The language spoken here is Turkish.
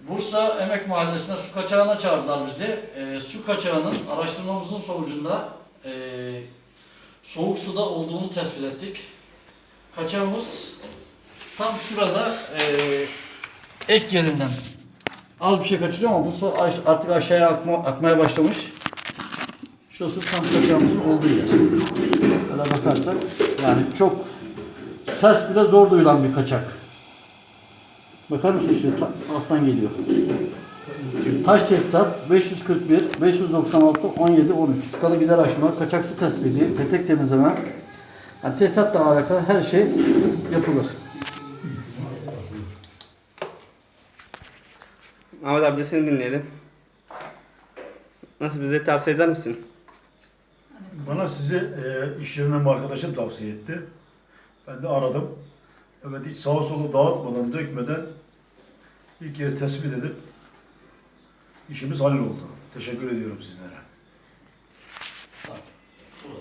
Bursa Emek Mahallesi'ne su kaçağına çağırdılar bizi. Ee, su kaçağının araştırmamızın sonucunda ee, soğuk suda olduğunu tespit ettik. Kaçağımız tam şurada ee, ek yerinden az bir şey kaçırıyor ama bu su artık aşağıya akma, akmaya başlamış. Şurası tam kaçağımızın olduğu yer. Böyle bakarsak yani çok ses bile zor duyulan bir kaçak. Bakar mısın şu ta- alttan geliyor. Taş tesisat 541, 596, 17, 13. Skalı gider aşma, kaçak su tespiti, petek temizleme. Yani tesisatla alakalı her şey yapılır. Ahmet abi de seni dinleyelim. Nasıl bize tavsiye eder misin? Bana sizi e, iş yerinden bir arkadaşım tavsiye etti. Ben de aradım. Evet hiç sağa sola dağıtmadan, dökmeden ilk yeri tespit edip işimiz halloldu. Teşekkür ediyorum sizlere.